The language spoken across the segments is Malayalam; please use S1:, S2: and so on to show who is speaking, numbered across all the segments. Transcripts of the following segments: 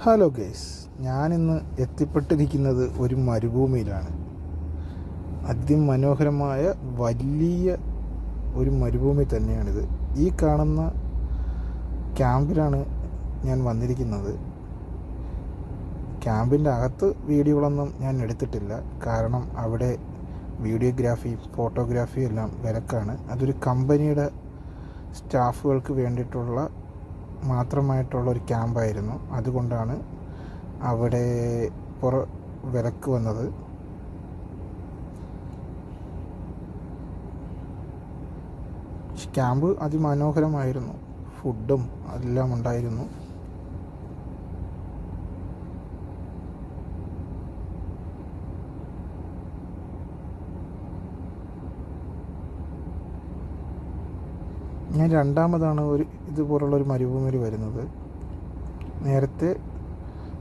S1: ഹലോ ഗേസ് ഞാനിന്ന് എത്തിപ്പെട്ടിരിക്കുന്നത് ഒരു മരുഭൂമിയിലാണ്. അതിമനോഹരമായ വലിയ ഒരു മരുഭൂമി തന്നെയാണിത്. ഈ കാണുന്ന ക്യാമ്പിലാണ് ഞാൻ വന്നിരിക്കുന്നത്. ക്യാമ്പിന്റെ അകത്ത് വീഡിയോകളൊന്നും ഞാൻ എടുത്തിട്ടില്ല. കാരണം അവിടെ വീഡിയോഗ്രാഫി ഫോട്ടോഗ്രാഫി എല്ലാം വിലക്കാണ്. അതൊരു കമ്പനിയുടെ സ്റ്റാഫുകൾക്ക് വേണ്ടിയിട്ടുള്ള മാത്രമായിട്ടുള്ള ഒരു ക്യാമ്പായിരുന്നു. അതുകൊണ്ടാണ് അവിടെ പുറ വിലക്ക് വന്നത്. ക്യാമ്പ് അതിമനോഹരമായിരുന്നു. ഫുഡും എല്ലാം ഉണ്ടായിരുന്നു. ഞാൻ രണ്ടാമതാണ് ഒരു ഇതുപോലുള്ള ഒരു മരുഭൂമിയിൽ വരുന്നത്. നേരത്തെ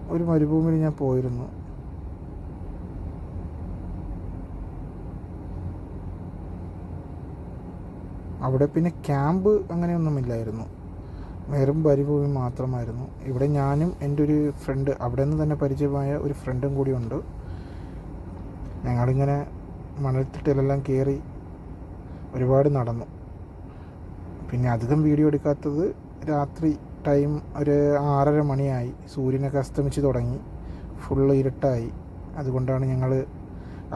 S1: ഒരു മരുഭൂമിയിൽ ഞാൻ പോയിരുന്നു. അവിടെ പിന്നെ ക്യാമ്പ് അങ്ങനെയൊന്നുമില്ലായിരുന്നു. വെറും മരുഭൂമി മാത്രമായിരുന്നു. ഇവിടെ ഞാനും എന്റെ ഒരു ഫ്രണ്ട് അവിടെ നിന്ന് തന്നെ പരിചയമായ ഒരു ഫ്രണ്ടും കൂടിയുണ്ട് ഞങ്ങളിങ്ങനെ മണൽത്തിട്ടിലെല്ലാം കയറി ഒരുപാട് നടന്നു. പിന്നെ അധികം വീഡിയോ എടുക്കാത്തത് രാത്രി ടൈം ഒരു ആറര മണിയായി. സൂര്യനൊക്കെ അസ്തമിച്ച് തുടങ്ങി. ഫുള്ള് ഇരുട്ടായി. അതുകൊണ്ടാണ് ഞങ്ങൾ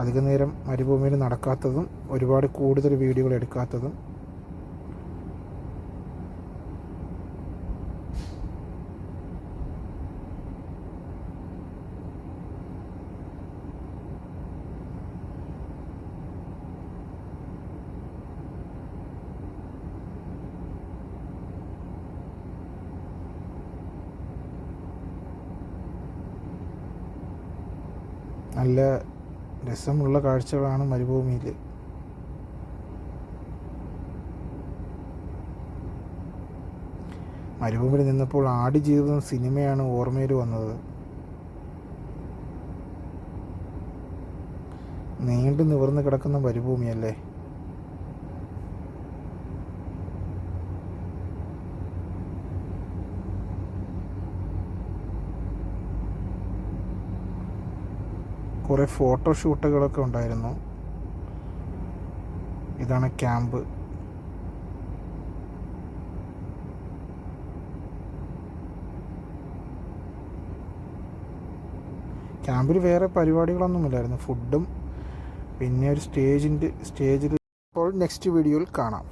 S1: അധിക നേരം മരുഭൂമിയിൽ നടക്കാത്തതും ഒരുപാട് കൂടുതൽ വീഡിയോകൾ എടുക്കാത്തതും നല്ല രസമുള്ള കാഴ്ചകളാണ് മരുഭൂമിയിൽ. മരുഭൂമിയിൽ നിന്നപ്പോൾ ആടുജീവിതം സിനിമയാണ് ഓർമ്മയിൽ വന്നത്. നീണ്ടു നിവർന്ന് കിടക്കുന്ന മരുഭൂമിയല്ലേ? കുറേ ഫോട്ടോഷൂട്ടുകളൊക്കെ ഉണ്ടായിരുന്നു. ഇതാണ് ക്യാമ്പ്. ക്യാമ്പിൽ വേറെ പരിപാടികളൊന്നുമില്ലായിരുന്നു. ഫുഡും പിന്നെ ഒരു സ്റ്റേജിന്റെ സ്റ്റേജിൽ ഇപ്പോൾ നെക്സ്റ്റ് വീഡിയോയിൽ കാണാം.